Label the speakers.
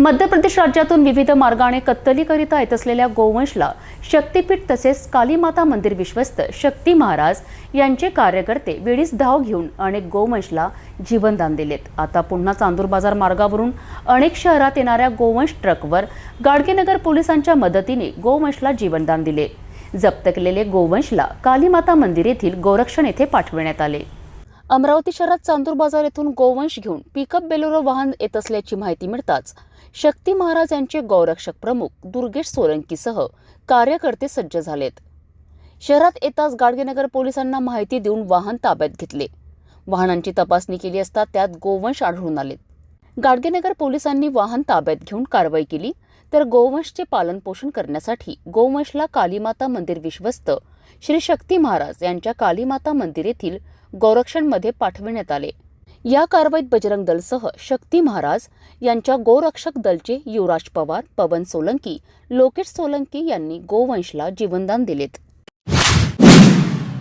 Speaker 1: मध्य प्रदेश राज्यातून विविध मार्गाने कत्तलीकरिता येत असलेल्या गोवंशला शक्तीपीठ तसेच कालीमाता मंदिर विश्वस्त शक्ती महाराज यांचे कार्यकर्ते वेळीच धाव घेऊन अनेक गोवंशला जीवनदान दिलेत. आता पुन्हा चांदूर बाजार मार्गावरून अनेक शहरात येणाऱ्या गोवंश ट्रकवर गाडगेनगर पोलिसांच्या मदतीने गोवंशला जीवनदान दिले. जप्त केलेले गोवंशला कालीमाता मंदिर येथील गोरक्षण येथे पाठविण्यात आले. अमरावती शहरात चांदूर बाजार येथून गोवंश घेऊन पिकअप बेलोरो वाहन येत असल्याची माहिती मिळताच शक्ती महाराज यांचे गौरक्षक प्रमुख दुर्गेश सोलंकीसह कार्यकर्ते सज्ज झालेत. शहरात येताच गाडगेनगर पोलिसांना माहिती देऊन वाहन ताब्यात घेतले. वाहनांची तपासणी केली असता त्यात गोवंश आढळून आलेत. गाडगेनगर पोलिसांनी वाहन ताब्यात घेऊन कारवाई केली तर गोवंशचे पालनपोषण करण्यासाठी गोवंशला कालीमाता मंदिर विश्वस्त श्री शक्ती महाराज यांच्या कालीमाता मंदिर येथील गोरक्षणमध्ये पाठविण्यात आले. या कारवाईत बजरंग दलसह शक्ती महाराज यांच्या गोरक्षक दलचे युवराज पवार पवन सोलंकी लोकेश सोलंकी यांनी गोवंशला जीवनदान दिलेत.